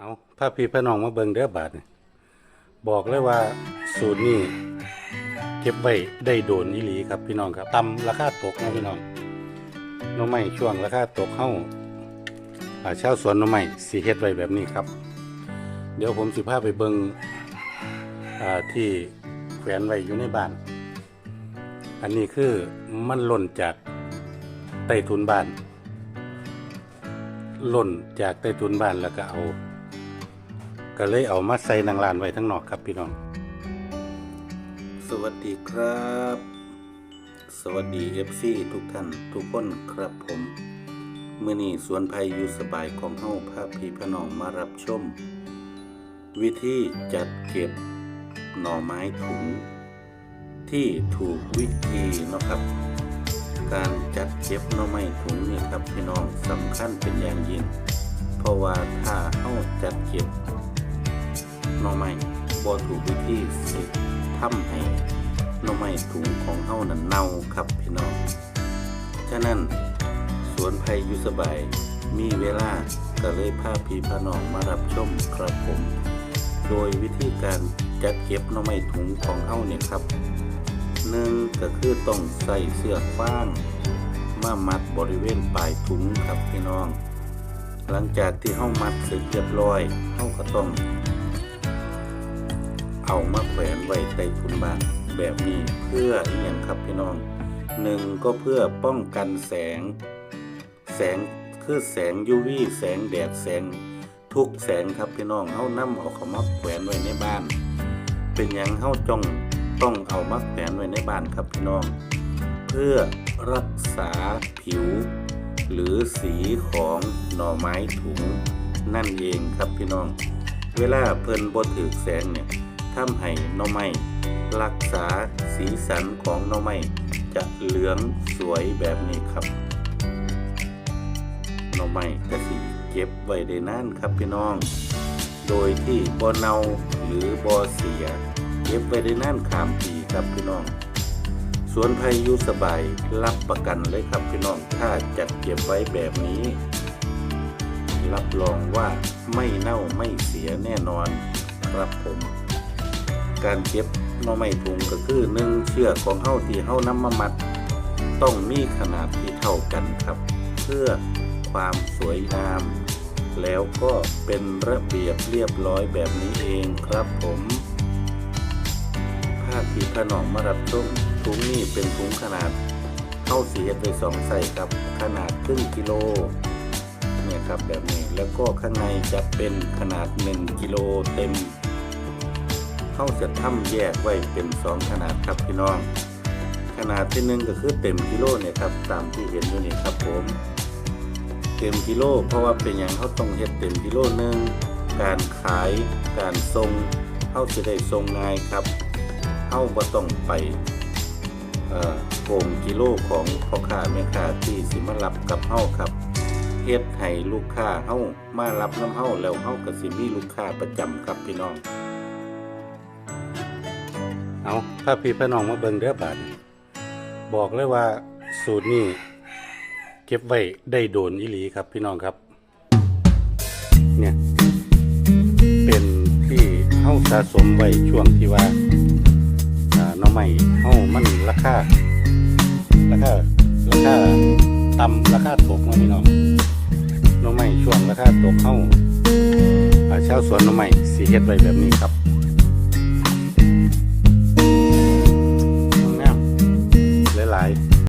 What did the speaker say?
เอาพาพี่พระน้องมาเบิ่งเด้อบาดนี่บอกเลยว่าสูตรนี้เก็บไว้ได้โดนอีหลีครับพี่น้องครับตำราคาตกนะพี่น้องน้องไม้ช่วงราคาตกเข้าอ่าชาวสวนน้องไม้สีเฮ็ดไว้แบบนี้ครับ เดี๋ยวผมสิพาไปเบิ่งอ่าที่แขวนไว้อยู่ในบ้าน อันนี้คือมันหล่นจากใต้ทุนบ้านหล่นจากใต้ทุนบ้านแล้วก็เอา ก็เลยเอามาใส่นางลานไว้ทั้งนอกครับพี่น้อง สวัสดีครับ สวัสดีเอฟซีทุกท่านทุกคนครับผมเมื่อนี้สวนภัยอยู่สบายของเฮาพาพี่พน้องมารับชม วิธีจัดเก็บหน่อไม้ถุง ที่ถูกวิธีนะครับ การจัดเก็บหน่อไม้ถุงนี่ครับพี่น้องสำคัญเป็นอย่างยิ่งเพราะว่าถ้าเฮาจัดเก็บ หน่อไม้บ่ถูกวิธีสิทำให้หน่อไม้ถุงของเฮานั้นเน่าครับพี่น้อง ฉะนั้นสวนไผ่อยู่สบายมีเวลาก็เลยพาพี่พน้องมารับชมครับผม โดยวิธีการจัดเก็บหน่อไม้ถุงของเฮาเนี่ยครับหนึ่งก็คือต้องใส่เสื้อคว้างมามัดบริเวณปลายถุงครับพี่น้อง หลังจากที่เฮามัดเสร็จเรียบร้อยเฮาก็ต้อง เอามาแขวนไว้ใต้ถุนบ้านแบบนี้เพื่ออย่างครับพี่น้องหนึ่งก็เพื่อป้องกันแสง แสงคือแสง UV แสงแดดแสงทุกแสงครับพี่น้องเฮานำเอาเขามาแขวนไว้ในบ้าน เป็นอย่างเฮาจ้องต้องเอามาแขวนไว้ในบ้านครับพี่น้อง เพื่อรักษาผิว หรือสีของหน่อไม้ถุงนั่นเองครับพี่น้อง เวลาเพิ่นบ่ถือแสงเนี่ย ทำให้หน่อไม้รักษาสีสันของหน่อไม้จะเหลืองสวยแบบนี้ครับหน่อไม้ก็สิเก็บไว้ได้นานครับพี่น้อง โดยที่บ่เน่าหรือบ่เสีย เก็บไว้ได้นานข้ามปีครับพี่น้องสวนไผ่อยู่สบายรับประกันเลยครับพี่น้องถ้าจัดเก็บไว้แบบนี้ รับรองว่าไม่เน่าไม่เสียแน่นอนครับผม การเก็บหน่อไม้ถุงก็คือหนึ่งเชือกของเฮาที่เฮานำมามัด ต้องมีขนาดที่เท่ากันครับ เพื่อความสวยงาม แล้วก็เป็นระเบียบเรียบร้อยแบบนี้เองครับผมภาพที่ขนองมารับชมถุงนี้เป็นถุงขนาดเข้าสีเฮ็ดไปสองใส่ครับขนาดครึ่งกิโลเนี่ยครับแบบนี้แล้วก็ข้างในจะเป็นขนาด 1 กิโลเต็ม เข้าจะทำแยกไว้เป็นสองขนาดครับพี่น้อง ขนาดที่หนึ่งก็คือเต็มกิโลเนี่ยครับตามที่เห็นอยู่นี่ครับผม เต็มกิโล เพราะว่าเป็นอย่างเขาต้องเฮ็ดเต็มกิโลหนึ่งการขายการทรงเขาจะได้ทรงง่ายครับเขาบ่ต้องไปโกงกิโลของพ่อค้าแม่ค้าที่สิมารับกับเฮาครับเฮ็ดให้ลูกค้าเฮามารับน้ำเฮาแล้วเฮาก็สิมีลูกค้าประจำครับพี่น้อง เอาถ้าพี่พี่น้องมาเบิ่งเด้อบาดนี้บอกเลยว่าสูตรนี้เก็บไว้ได้โดนอีหลีครับพี่น้องครับ เนี่ย เป็นที่เฮาสะสมไว้ช่วงที่ว่าน้องใหม่เฮามันราคาราคาราคาต่ำราคาตกนะพี่น้องน้องใหม่ช่วงราคาตกเข้าอ่าชาวสวนน้องใหม่สีเฮ็ดไว้แบบนี้ครับ